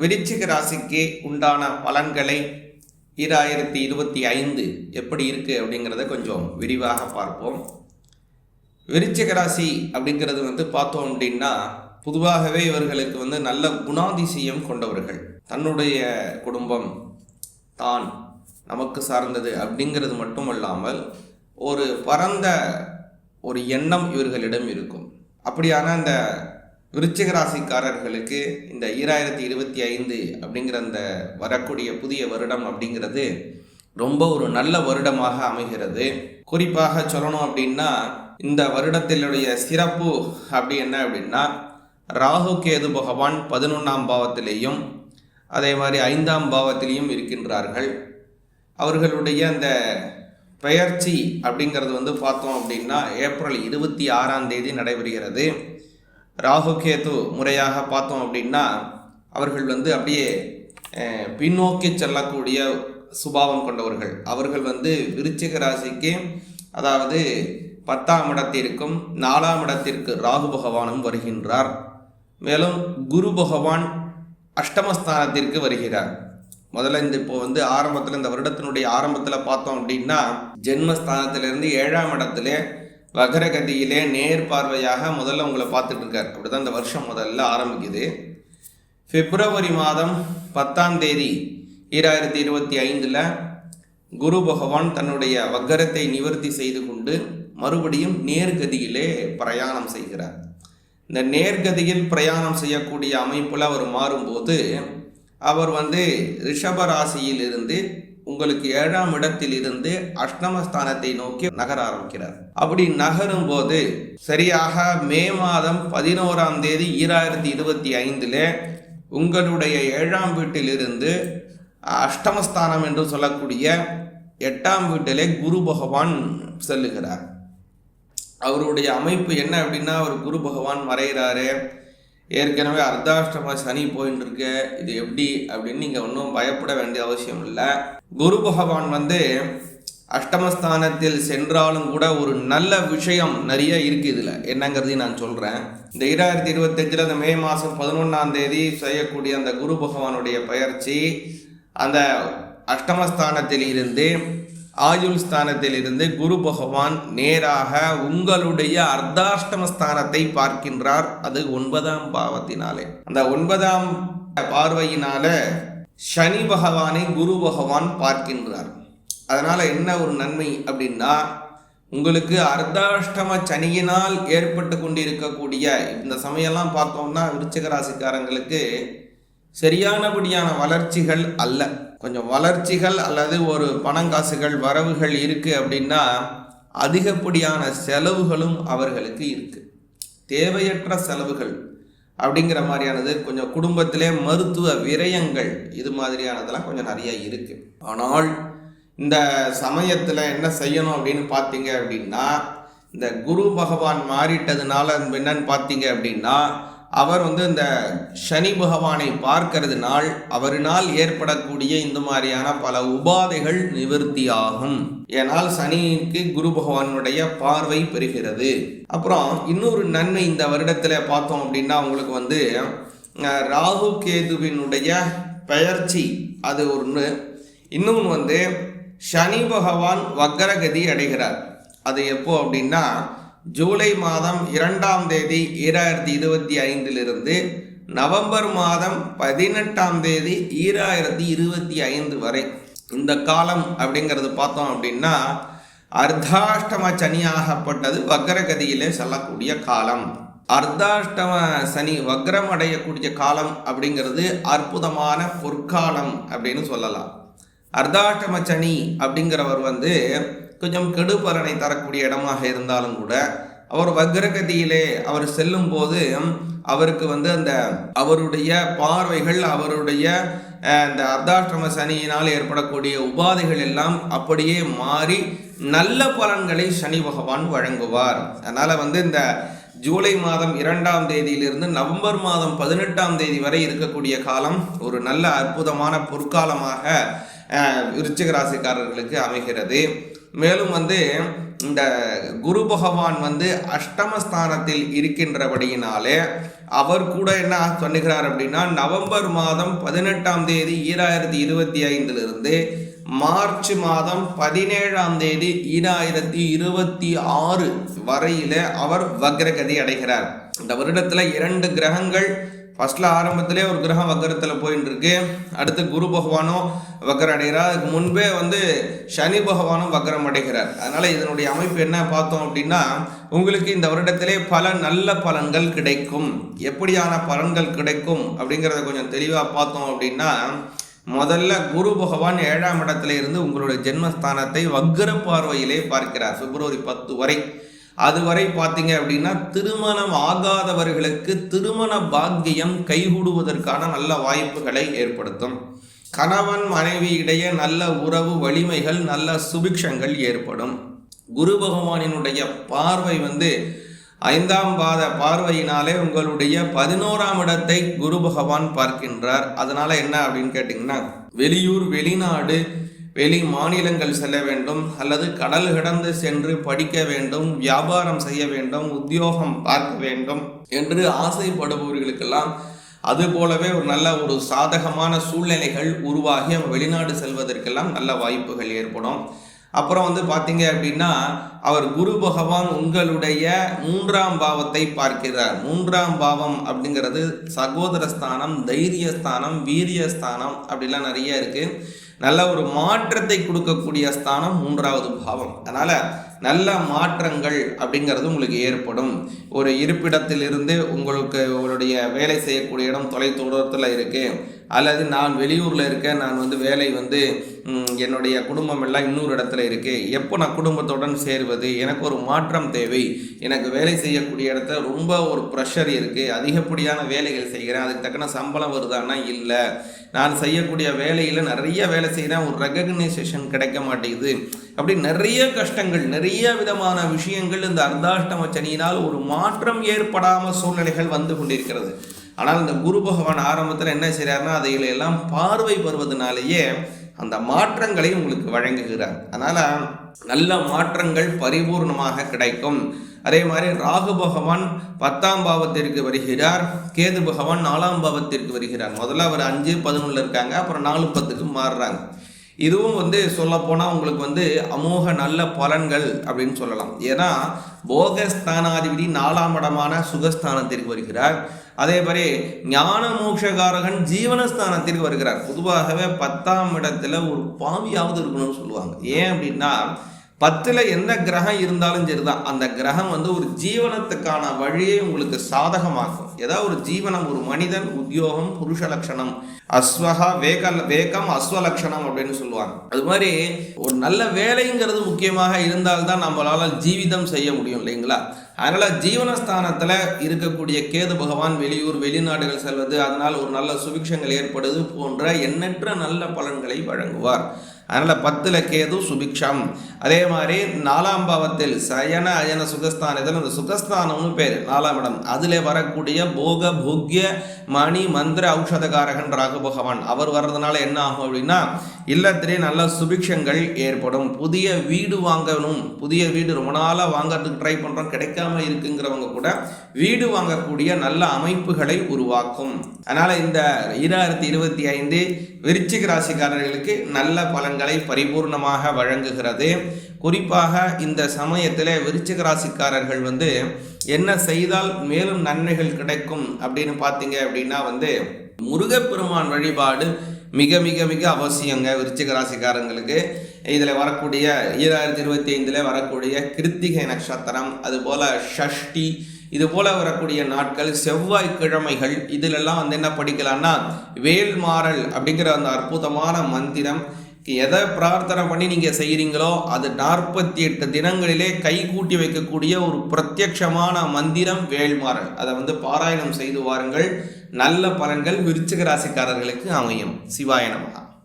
விருச்சிக ராசிக்கு உண்டான பலன்களை ஈராயிரத்தி இருபத்தி ஐந்து எப்படி இருக்குது அப்படிங்கிறத கொஞ்சம் விரிவாக பார்ப்போம். விருச்சிக ராசி அப்படிங்கிறது வந்து பார்த்தோம் அப்படின்னா பொதுவாகவே இவர்களுக்கு வந்து நல்ல குணாதிசயம் கொண்டவர்கள். தன்னுடைய குடும்பம் தான் நமக்கு சார்ந்தது அப்படிங்கிறது மட்டுமல்லாமல் ஒரு பரந்த ஒரு எண்ணம் இவர்களிடம் இருக்கும். அப்படியான அந்த விருச்சிக ராசிக்காரர்களுக்கு இந்த ஈராயிரத்தி இருபத்தி ஐந்து அப்படிங்கிற அந்த வரக்கூடிய புதிய வருடம் அப்படிங்கிறது ரொம்ப ஒரு நல்ல வருடமாக அமைகிறது. குறிப்பாக சொல்லணும் அப்படின்னா இந்த வருடத்தினுடைய சிறப்பு அப்படி என்ன அப்படின்னா ராகு கேது பகவான் பதினொன்றாம் பாவத்திலேயும் அதே மாதிரி ஐந்தாம் பாவத்திலையும் இருக்கின்றார்கள். அவர்களுடைய அந்த பெயர்ச்சி அப்படிங்கிறது வந்து பார்த்தோம் அப்படின்னா ஏப்ரல் இருபத்தி ஆறாம் தேதி நடைபெறுகிறது. ராகு கேது முறையாக பார்த்தோம் அப்படின்னா அவர்கள் வந்து அப்படியே பின்னோக்கி செல்லக்கூடிய சுபாவம் கொண்டவர்கள். அவர்கள் வந்து விருச்சிக ராசிக்கு அதாவது பத்தாம் இடத்திற்கும் நாலாம் இடத்திற்கு ராகு பகவானும் வருகின்றார். மேலும் குரு பகவான் அஷ்டமஸ்தானத்திற்கு வருகிறார். முதல்ல இந்த இப்போ வந்து ஆரம்பத்தில் இந்த வருடத்தினுடைய ஆரம்பத்தில் பார்த்தோம் அப்படின்னா ஜென்மஸ்தானத்திலிருந்து ஏழாம் இடத்துல வகரகதியிலே நேர் பார்வையாக முதல்ல உங்களை பார்த்துட்டு இருக்கார். அப்படிதான் இந்த வருஷம் முதல்ல ஆரம்பிக்குது. பிப்ரவரி மாதம் பத்தாம் தேதி ஈராயிரத்தி இருபத்தி ஐந்தில் குரு பகவான் தன்னுடைய வக்கரத்தை நிவர்த்தி செய்து கொண்டு மறுபடியும் நேர்கதியிலே பிரயாணம் செய்கிறார். இந்த நேர்கதியில் பிரயாணம் செய்யக்கூடிய அமைப்பில் அவர் மாறும்போது அவர் வந்து ரிஷபராசியிலிருந்து உங்களுக்கு ஏழாம் இடத்தில் இருந்து அஷ்டமஸ்தானத்தை நோக்கி நகர ஆரம்பிக்கிறார். அப்படி நகரும் போது சரியாக மே மாதம் பதினோராம் தேதி ஈராயிரத்தி இருபத்தி ஐந்தில் உங்களுடைய ஏழாம் வீட்டிலிருந்து அஷ்டமஸ்தானம் என்று சொல்லக்கூடிய எட்டாம் வீட்டிலே குரு பகவான் செல்லுகிறார். அவருடைய அமைப்பு என்ன அப்படின்னா அவர் குரு பகவான் மறைகிறாரு. ஏற்கனவே அர்த்தாஷ்டம சனி போயின்னு இருக்கு இது எப்படி அப்படின்னு நீங்கள் ஒன்றும் பயப்பட வேண்டிய அவசியம் இல்லை. குரு பகவான் வந்து அஷ்டமஸ்தானத்தில் சென்றாலும் கூட ஒரு நல்ல விஷயம் நிறைய இருக்குது இதில். என்னங்கிறதையும் நான் சொல்கிறேன் இந்த இரண்டாயிரத்தி இருபத்தஞ்சில் அந்த மே மாதம் பதினொன்றாம் தேதி செய்யக்கூடிய அந்த குரு பகவானுடைய பயிற்சி அந்த அஷ்டமஸ்தானத்தில் இருந்து ஆயுள் ஸ்தானத்தில் இருந்து குரு பகவான் நேராக உங்களுடைய அர்த்தாஷ்டம ஸ்தானத்தை பார்க்கின்றார். அது ஒன்பதாம் பாவத்தினாலே. அந்த ஒன்பதாம் பார்வையினால சனி பகவானை குரு பகவான் பார்க்கின்றார். அதனால் என்ன ஒரு நன்மை அப்படின்னா உங்களுக்கு அர்த்தாஷ்டம சனியினால் ஏற்பட்டு கொண்டிருக்கக்கூடிய இந்த சமயம்லாம் பார்த்தோம்னா விருச்சிக ராசிக்காரங்களுக்கு சரியானபடியான வளர்ச்சிகள் அல்ல. கொஞ்சம் வளர்ச்சிகள் அல்லது ஒரு பணங்காசுகள் வரவுகள் இருக்குது அப்படின்னா அதிகப்படியான செலவுகளும் அவர்களுக்கு இருக்குது தேவையற்ற செலவுகள் அப்படிங்கிற மாதிரியானது கொஞ்சம் குடும்பத்திலே மருத்துவ விரயங்கள் இது மாதிரியானதெல்லாம் கொஞ்சம் நிறைய இருக்குது ஆனால் இந்த சமயத்தில் என்ன செய்யணும் அப்படின்னு பார்த்தீங்க அப்படின்னா இந்த குரு பகவான் மாறிட்டதுனால என்னன்னு பார்த்தீங்க அப்படின்னா அவர் வந்து இந்த சனி பகவானை பார்க்கறதுனால் அவரினால் ஏற்படக்கூடிய இந்த மாதிரியான பல உபாதைகள் நிவர்த்தியாகும். ஏனால் சனிக்கு குரு பகவானுடைய பார்வை பெறுகிறது. அப்புறம் இன்னொரு நன்மை இந்த வருடத்தில் பார்த்தோம் அப்படின்னா உங்களுக்கு வந்து ராகு கேதுவினுடைய பெயர்ச்சி அது ஒன்று இன்னொன்று வந்து சனி பகவான் வக்கரகதி அடைகிறார். அது எப்போ அப்படின்னா ஜூலை மாதம் இரண்டாம் தேதி ஈராயிரத்தி இருபத்தி ஐந்திலிருந்து நவம்பர் மாதம் பதினெட்டாம் தேதி ஈராயிரத்தி இருபத்தி ஐந்து வரை. இந்த காலம் அப்படிங்கிறது பார்த்தோம் அப்படின்னா அர்த்தாஷ்டம சனியாகப்பட்டது வக்ரகதியிலே செல்லக்கூடிய காலம். அர்த்தாஷ்டம சனி வக்ரம் அடையக்கூடிய காலம் அப்படிங்கிறது அற்புதமான பொற்காலம் அப்படின்னு சொல்லலாம். அர்த்தாஷ்டம சனி அப்படிங்கிறவர் வந்து கொஞ்சம் கெடு பலனை தரக்கூடிய இடமாக இருந்தாலும் கூட அவர் வக்ரகதியிலே அவர் செல்லும் போது அவருக்கு வந்து அந்த அவருடைய பார்வைகள் அவருடைய இந்த அர்த்தாஷ்டம சனியினால் ஏற்படக்கூடிய உபாதைகள் எல்லாம் அப்படியே மாறி நல்ல பலன்களை சனி பகவான் வழங்குவார். அதனால் வந்து இந்த ஜூலை மாதம் இரண்டாம் தேதியிலிருந்து நவம்பர் மாதம் பதினெட்டாம் தேதி வரை இருக்கக்கூடிய காலம் ஒரு நல்ல அற்புதமான பொற்காலமாக விருச்சிக ராசிக்காரர்களுக்கு அமைகிறது. மேலும் வந்து இந்த குரு பகவான் வந்து அஷ்டமஸ்தானத்தில் இருக்கின்றபடியினாலே அவர் கூட என்ன பண்ணுகிறார் அப்படின்னா நவம்பர் மாதம் பதினெட்டாம் தேதி ஈராயிரத்தி இருபத்தி ஐந்திலிருந்து மார்ச் மாதம் பதினேழாம் தேதி ஈராயிரத்தி இருபத்தி ஆறு வரையில அவர் வக்ரகதி அடைகிறார். இந்த வருடத்தில் இரண்டு கிரகங்கள் ஃபஸ்ட்டில் ஆரம்பத்திலே ஒரு கிரகம் வக்கரத்தில் போயின்னு இருக்கு அடுத்து குரு பகவானும் வக்கரம் அடைகிறார் அதுக்கு முன்பே வந்து சனி பகவானும் வக்கரம் அடைகிறார் அதனால் இதனுடைய அமைப்பு என்ன பார்த்தோம் அப்படின்னா உங்களுக்கு இந்த வருடத்திலே பல நல்ல பலன்கள் கிடைக்கும். எப்படியான பலன்கள் கிடைக்கும் அப்படிங்கிறத கொஞ்சம் தெளிவாக பார்த்தோம் அப்படின்னா முதல்ல குரு பகவான் ஏழாம் இடத்துல இருந்து உங்களுடைய ஜென்மஸ்தானத்தை வக்கர பார்வையிலே பார்க்கிறார். பிப்ரவரி பத்து வரை. அதுவரை பார்த்தீங்க அப்படின்னா திருமணம் ஆகாதவர்களுக்கு திருமண பாக்கியம் கைகூடுவதற்கான நல்ல வாய்ப்புகளை ஏற்படுத்தும். கணவன் மனைவி இடையே நல்ல உறவு வலிமைகள் நல்ல சுபிக்ஷங்கள் ஏற்படும். குரு பகவானினுடைய பார்வை வந்து ஐந்தாம் பாத பார்வையினாலே உங்களுடைய பதினோராம் இடத்தை குரு பகவான் பார்க்கின்றார். அதனால என்ன அப்படின்னு கேட்டிங்கன்னா வெளியூர் வெளிநாடு வெளி மாநிலங்கள் செல்ல வேண்டும் அல்லது கடல் கடந்து சென்று படிக்க வேண்டும் வியாபாரம் செய்ய வேண்டும் உத்தியோகம் பார்க்க வேண்டும் என்று ஆசைப்படுபவர்களுக்கெல்லாம் அது போலவே ஒரு நல்ல ஒரு சாதகமான சூழ்நிலைகள் உருவாகி அவங்க வெளிநாடு செல்வதற்கெல்லாம் நல்ல வாய்ப்புகள் ஏற்படும். அப்புறம் வந்து பார்த்தீங்க அப்படின்னா அவர் குரு பகவான் உங்களுடைய மூன்றாம் பாவத்தை பார்க்கிறார். மூன்றாம் பாவம் அப்படிங்கிறது சகோதர ஸ்தானம் தைரியஸ்தானம் வீரியஸ்தானம் அப்படிலாம் நிறைய இருக்குது நல்ல ஒரு மாற்றத்தை கொடுக்கக்கூடிய ஸ்தானம் மூன்றாவது பாவம். அதனால் நல்ல மாற்றங்கள் அப்படிங்கிறது உங்களுக்கு ஏற்படும். ஒரு இருப்பிடத்திலிருந்து உங்களுக்கு உங்களுடைய வேலை செய்யக்கூடிய இடம் தொலை தூரத்தில் இருக்குது அல்லது நான் வெளியூரில் இருக்கேன் நான் வந்து வேலை வந்து என்னுடைய குடும்பம் எல்லாம் இன்னொரு இடத்துல இருக்குது எப்போ நான் குடும்பத்துடன் சேருவது? எனக்கு ஒரு மாற்றம் தேவை. எனக்கு வேலை செய்யக்கூடிய இடத்துல ரொம்ப ஒரு ப்ரெஷர் இருக்குது அதிகப்படியான வேலைகள் செய்கிறேன். அதுக்கு தக்கன சம்பளம் வருதானா இல்லை. நான் செய்யக்கூடிய வேலையில் நிறைய வேலை செய்கிறேன் ஒரு ரெகக்னைசேஷன் கிடைக்க மாட்டேங்குது. அப்படி நிறைய கஷ்டங்கள் நிறைய விதமான விஷயங்கள் இந்த அர்த்தாஷ்டம சனியினால் ஒரு மாற்றம் ஏற்படாமல் சூழ்நிலைகள் வந்து கொண்டிருக்கிறது. ஆனால் இந்த குரு பகவான் ஆரம்பத்தில் என்ன செய்கிறாருன்னா எல்லாம் பார்வை வருவதனாலேயே அந்த மாற்றங்களை உங்களுக்கு வழங்குகிறார். அதனால் நல்ல மாற்றங்கள் பரிபூர்ணமாக கிடைக்கும். அதே மாதிரி ராகு பகவான் பத்தாம் பாவத்திற்கு வருகிறார். கேது பகவான் நாலாம் பாவத்திற்கு வருகிறார். முதல்ல அவர் அஞ்சு பதினொன்றில் இருக்காங்க அப்புறம் நாலு பத்துக்கு மாறுறாங்க. இதுவும் வந்து சொல்லப்போனால் உங்களுக்கு வந்து அமோக நல்ல பலன்கள் அப்படின்னு சொல்லலாம். ஏன்னா போகஸ்தானாதிபதி நாலாம் இடமான சுகஸ்தானத்திற்கு வருகிறார். அதே மாதிரி ஞான மோட்சகாரகன் ஜீவனஸ்தானத்திற்கு வருகிறார். பொதுவாகவே பத்தாம் இடத்துல ஒரு பாவியாவது இருக்கணும்னு சொல்லுவாங்க. ஏன் அப்படின்னா பத்தில் எந்த கிரகம் இருந்தாலும் சரிதான். அந்த கிரகம் வந்து ஒரு ஜீவனத்துக்கான வழியை உங்களுக்கு சாதகமாக்கும். ஏதாவது ஒரு ஜீவனம் ஒரு மனிதன் உத்தியோகம் புருஷ லட்சணம் அஸ்வகா வேக வேகம் அஸ்வலட்சணம் அப்படின்னு சொல்லுவாங்க. அது மாதிரி ஒரு நல்ல வேலைங்கிறது முக்கியமாக இருந்தால்தான் நம்மளால் ஜீவிதம் செய்ய முடியும் இல்லைங்களா? அதனால் ஜீவனஸ்தானத்தில் இருக்கக்கூடிய கேது பகவான் வெளியூர் வெளிநாடுகள் செல்வது அதனால் ஒரு நல்ல சுபிக்ஷங்கள் ஏற்படுவது போன்ற எண்ணற்ற நல்ல பலன்களை வழங்குவார். அதனால் பத்தில் கேது சுபிக்ஷம். அதே மாதிரி நாலாம் பாவத்தில் சயன அயன சுகஸ்தானத்தில் அந்த சுகஸ்தானம்னு பேர் நாலாம் இடம். அதில் வரக்கூடிய போக போக்கிய மணி மந்திர ஔஷதகாரகன் ராகு பகவான். அவர் வர்றதுனால என்ன ஆகும் அப்படின்னா இல்லத்திலே நல்ல சுபிக்ஷங்கள் ஏற்படும். புதிய வீடு வாங்கணும். புதிய வீடு ரொம்ப நாளாக வாங்கிறதுக்கு ட்ரை பண்ணுறோம் கிடைக்காம இருக்குங்கிறவங்க கூட வீடு வாங்கக்கூடிய நல்ல அமைப்புகளை உருவாக்கும். அதனால் இந்த ஈராயிரத்தி இருபத்தி ஐந்து விருச்சிக ராசிக்காரர்களுக்கு நல்ல பலன்களை பரிபூர்ணமாக வழங்குகிறது. குறிப்பாக இந்த சமயத்தில் விருச்சிக ராசிக்காரர்கள் வந்து என்ன செய்தால் மேலும் நன்மைகள் கிடைக்கும் அப்படின்னு பார்த்தீங்க அப்படின்னா வந்து முருகப்பெருமான் வழிபாடு மிக மிக மிக அவசியங்க விருச்சிக ராசிக்காரங்களுக்கு. இதில் வரக்கூடிய ஈராயிரத்தி இருபத்தி ஐந்தில் வரக்கூடிய கிருத்திகை நட்சத்திரம் அதுபோல் ஷஷ்டி இது போல் வரக்கூடிய நாட்கள் செவ்வாய்க்கிழமைகள் இதிலெல்லாம் வந்து என்ன படிக்கலான்னா வேல்மாறல் அப்படிங்கிற அந்த அற்புதமான மந்திரம். எதை பிரார்த்தனை பண்ணி நீங்கள் செய்கிறீங்களோ அது நாற்பத்தி எட்டு தினங்களிலே கை கூட்டி வைக்கக்கூடிய ஒரு பிரத்யட்சமான மந்திரம் வேல்மாறல். அதை வந்து பாராயணம் செய்து வாருங்கள். நல்ல பலன்கள் விருச்சிக ராசிக்காரர்களுக்கு அமையும். சிவாய நமகா